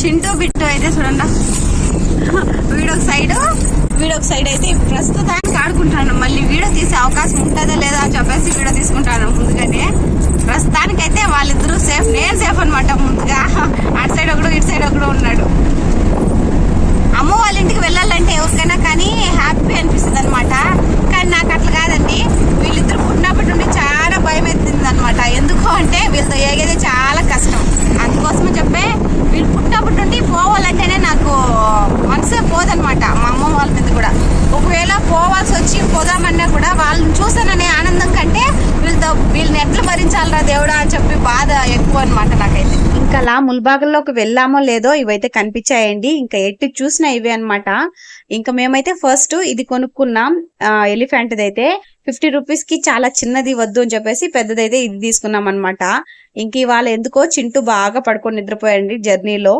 Chintu bit అయితే చూడండి. వీడొక side వీడొక side అయితే ప్రస్తుతానికి ఆడుకుంటాను మళ్ళీ వీడియో తీసే అవకాశం ఉంటుందా లేదా అని చెప్పేసి వీడియో తీసుకుంటాను ముందుగానే. ప్రస్తుతానికైతే వాళ్ళిద్దరూ సేఫ్ నేను సేఫ్ అనమాట ముందుగా. అటు సైడ్ ఒకడు ఇటు సైడ్ ఒకడు ఉన్నాడు. అమ్మ వాళ్ళ ఇంటికి వెళ్ళాలంటే ఎవరికైనా కానీ హ్యాపీ అనిపిస్తుంది అనమాట కానీ నాకు అట్లా కాదండి. వీళ్ళిద్దరు పుట్టినప్పటి నుండి చాలా భయం ఎత్తింది అనమాట ఎందుకు అంటే వీళ్ళతో ఏగేది చాలా కష్టం అందుకోసం చెప్పే వీళ్ళు పుట్టినప్పటి నుండి పోవాలంటేనే నాకు మనసే పోదనమాట మా అమ్మ వాళ్ళ మీద కూడా ఒకవేళ పోవాల్సి వచ్చి పోదామన్నా కూడా వాళ్ళని చూసాననే ఆనందం కంటే వీళ్ళతో వీళ్ళని ఎట్లా భరించాలరా దేవుడా అని చెప్పి బాధ ఎక్కువ అనమాట నాకైతే. ఇంకా అలా ముల్బాగల్లోకి వెళ్ళామో లేదో ఇవైతే కనిపించాయండి. ఇంకా ఎట్టి చూసిన ఇవే అన్నమాట. ఇంకా మేమైతే ఫస్ట్ ఇది కొనుక్కున్నాం. ఎలిఫెంట్ అయితే ఫిఫ్టీ రూపీస్కి చాలా చిన్నది వద్దు అని చెప్పేసి పెద్దదైతే ఇది తీసుకున్నాం అనమాట ఇంక ఇవాళ ఎందుకో చింటూ బాగా పడుకొని నిద్రపోయండి జర్నీలో.